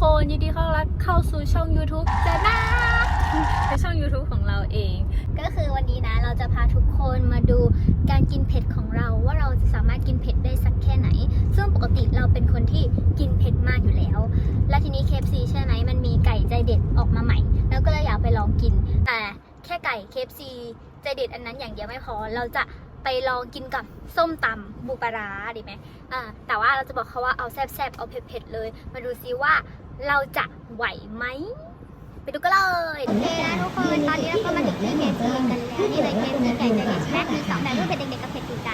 คนยินดีต้อนรับเข้าสู่ช่อง YouTube เจน่าเป็นช่อง YouTube ของเราเอง ก็คือวันนี้นะเราจะพาทุกคนมาดูการกินเผ็ดของเราว่าเราจะสามารถกินเผ็ดได้สักแค่ไหน ซึ่งปกติเราเป็นคนที่กินเผ็ดมากอยู่แล้ว และทีนี้ KFC ใช่ไหมมันมีไก่ใจเด็ดออกมาใหม่ แล้วก็เลยอยากไปลองกิน แต่แค่ไก่ KFC ใจเด็ดอันนั้นอย่างเดียวไม่พอเราจะไปลองกินกับส้มตำบูปลาร้าดีไหมอ่าแต่ว่าเราจะบอกเขาว่าเอาแซ่บๆ เอาเผ็ดๆ เลย มาดูซิว่า เราจะไหวไหมไปดูกันเลยโอเคนะทุกคนตอนนี้เราก็มาถึงที่เคฟซีกันแล้วนี่เลยเคฟซีไก่ใจเด็ดแม็กมีสองแบบรูปเผ็ดเด็กๆกับเผ็ดถูกใจ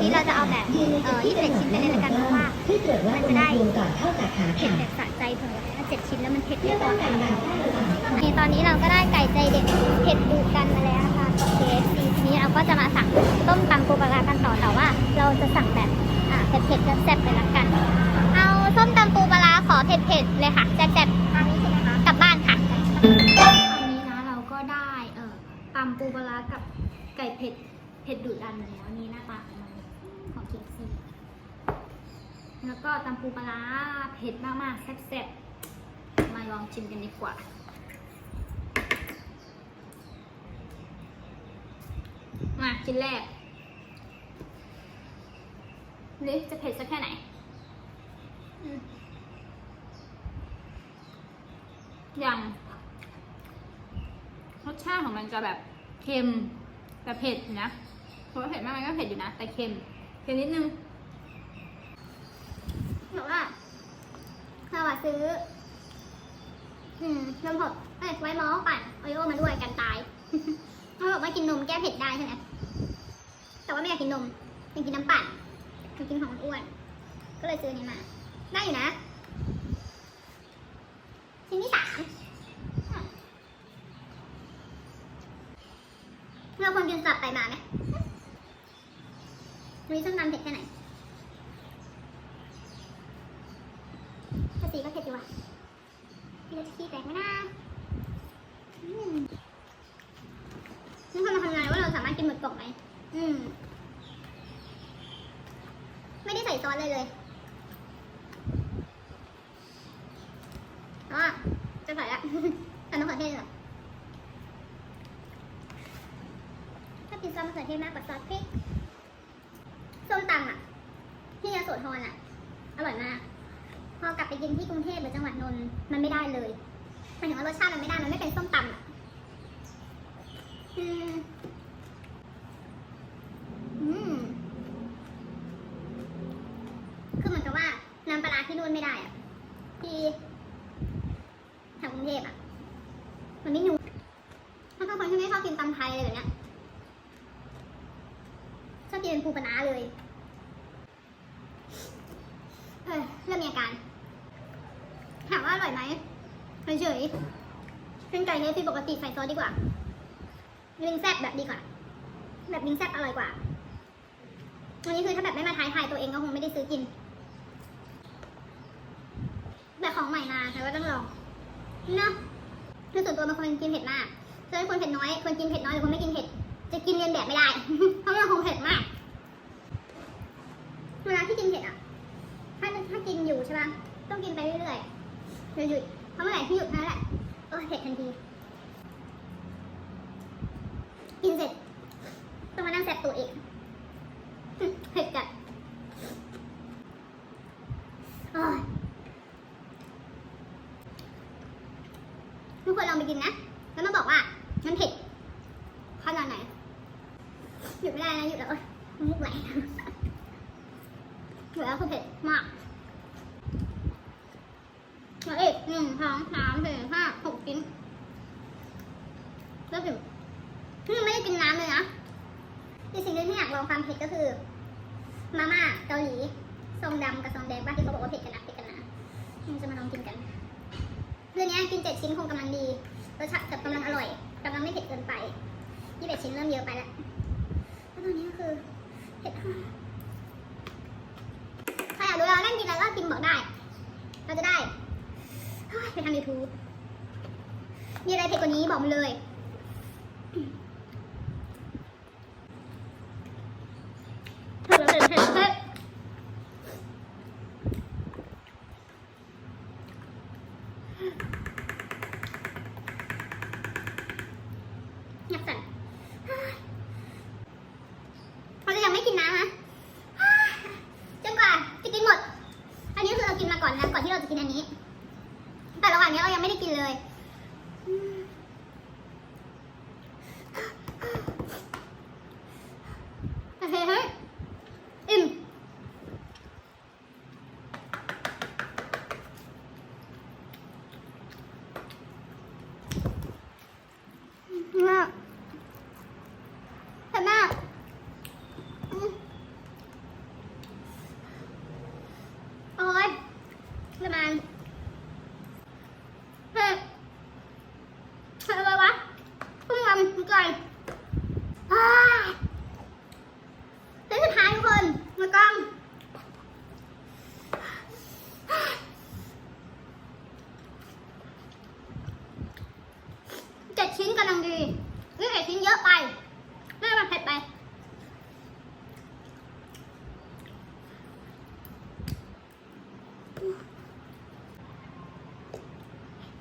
นี่เราจะเอาแบบเอ่อ21ชิ้นไปเลยละกันเพราะว่าที่ตรวจวัดอุณหภูมิก่อนเข้าสาขาเผ็ดแบบสะใจเผื่อถ้าเจ็ดชิ้นแล้วมันเผ็ดไม่พอกันนี่ตอนนี้เราก็ได้ไก่ใจเด็ดเผ็ดดูกันมาแล้วนะคะเคฟซีทีนี้เราก็จะมาสั่งต้มตำปูปลารากันต่อแต่ว่า เราจะสั่งแบบอ่าเผ็ดๆแซ่บๆไปละกัน เอาส้มตำปูปลาร้า ขอเผ็ดๆเลยค่ะแซ่บๆทางนี้ใช่ไหมคะกลับบ้านค่ะตอนนี้นะเราก็ได้เอ่อตำปูปลาร้ากับไก่เผ็ดเผ็ดดุดันมาแล้วนี่หน้าตาของมันของเคฟซีแล้วก็ตำปูปลาร้าเผ็ดมากๆแซ่บๆมาลองชิมกันดีกว่ามาชิ้นแรกลิจะเผ็ดสักแค่ไหน อืม ยังรสชาติของมันจะแบบเค็มแต่เผ็ดนะเพราะเผ็ดมากมันก็เผ็ดอยู่นะ แต่เค็มเค็มนิดนึงบอกว่าเราอะซื้ออนมผดเอ้ยไว้มอปั่นโอโยมาด้วยกันตายเขาบอกว่ากินนมแก้เผ็ดได้ใช่ไหมแต่ว่าไม่อยากกินนมอยากกินน้ำปั่นอยากกินของอ้วน ก็เลยซื้อนนี้มา ได้อยู่นะ ชิ้นที่สามเราควรกินสลับไปมาไหมวันนี้ส้มตำเผ็ดแค่ไหนภาษีก็เผ็ดอยู่ว่ะพี่จะขี้แตกไหมนะนี่คนมาทำงานว่าเราสามารถกินหมดกล่องไหม อืม ไม่ได้ใส่ซอสเลยเลยอ๋อ จะใส่ละใส่มะเขือเทศเหรอถ้ากินซอสมะเขือเทศมากกว่าซอสพริกส้มตำอะ ที่ยโสธรอะ อร่อยมาก พอกลับไปกินที่กรุงเทพหรือจังหวัดนนท์มันไม่ได้เลยหมายถึงว่ารสชาติมันไม่ได้ มันไม่เป็นส้มตำอะอืมอืมคือเหมือนกับว่าน้ำปลาร้าที่นู่นไม่ได้อะที่แถวกรุงเทพอะ มันไม่นูนถ้าเป็นคนที่ไม่ชอบ กินตำไทยอะไรแบบเนี้ยชอบกินเป็นปูปลาเลยเออเริ่มมีอาการ ถามว่าอร่อยไหมเฉยๆเป็นไก่เคฟซีปกติใส่ซอสดีกว่าวิงแซ่บแบบดีกว่า แบบวิงแซ่บอร่อยกว่าอันนี้คือถ้าแบบไม่มาทายทายตัวเองก็คงไม่ได้ซื้อกิน แบบของใหม่มาแต่ว่าต้องลองเนาะคือส่วนตัวบางคนกินเผ็ดมาก ส่อนคนเผ็ดน้อย คนกินเผ็ดน้อยหรือคนไม่กินเผ็ด จะกินเรียนแบบไม่ได้ เพราะมันคงเผ็ดมาก เวลาที่กินเผ็ดอะ ถ้าถ้ากินอยู่ใช่ปะต้องกินไปเรื่อยๆอย่าหยุดเพราะเมื่อไหร่ที่หยุดนั่นแหละก็เผ็ดทันที กินเสร็จ ต้องมานั่งแสบตัวเองอืมเผ็ดจัดโอ้ยทุกคนลองไปกินนะ แล้วมาบอกว่า มันเผ็ดขนาดไหนหยุดไม่ได้นะหยุดแล้วมุกไหลเหลือคือเผ็ดมากเหลืออีกหนึ่งสองสามสี่ห้าหกชิ้นเริ่มถึงนี่ไม่ได้กินน้ำเลยนะอีกสิ่งหนึงที่อยากลองความเผ็ดก็คือ มาม่าเกาหลีทรงดำกับทรงแดงบ้านที่เขาบอกว่าเผ็ดกันนะเผ็ดกันนะอืมจะมาลองกินกันเรื่องนี้กินเจ็ดชิ้นคงกำลังดีรสชาติแบบกำลังอร่อย กำลังไม่เผ็ดเกินไปยี่สิบชิ้นเริ่มเยอะไปแล้วแล้วตอนนี้ก็คือเผ็ดมากใครอยากดูเราเล่นกินอะไรก็พิมพ์บอกได้ เราจะได้เฮ้ยไปทำยูทูบมีอะไรเผ็ดกว่านี้บอกมาเลยเผ็ดเผ็ดเผ็ดเผ็ด อยากสั่นเราจะยังไม่กินน้ำนะจนกว่าจะกินหมด อันนี้คือเรากิ นะก่อนที่เราจะกินอันนี้ แต่ระหว่างนี้เรายังไม่ได้กินเลย โอเคเฮ้ยอิ่มมากเผ็ดมากอืมโอ้ยประมาณเผ็ดเผ็ดอะไรวะเพิ่งทำใจอ้า เส้นสุดท้ายทุกคนมากล้องเจ็ดชิ้นกำลังดีนี่เจ็ดชิ้นเยอะไปไม่มันเผ็ดไป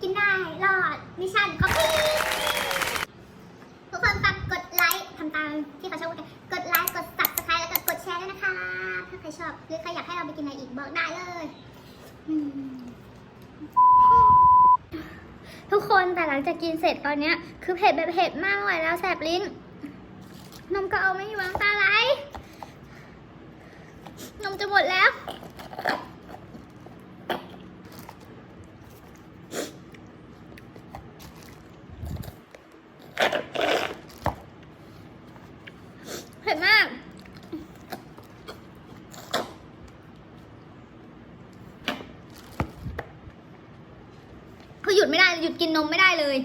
กินได้ รอด มิชชั่นคอฟฟี่ทุกคนฝากกดไลค์ทำตาม ที่เขาชอบพูดกันกดไลค์ กด subscribe แล้วก็กดแชร์ด้วยนะคะ ถ้าใครชอบ หรือใครอยากให้เราไปกินอะไรอีกบอกได้เลยอืมทุกคนแต่หลังจากกินเสร็จตอนเนี้ย คือเผ็ดแบบเผ็ดมากไม่ไหวแล้วแสบลิ้นนมก็เอาไม่อยู่น้ำตาไหลนมจะหมดแล้ว เผ็ดมาก คือ หยุดไม่ได้หยุดกินนมไม่ได้เลย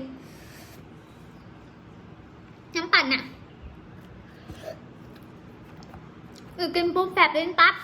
น้ำปั่นอะหยุดกินปุ๊บแสบลิ้นปั๊บ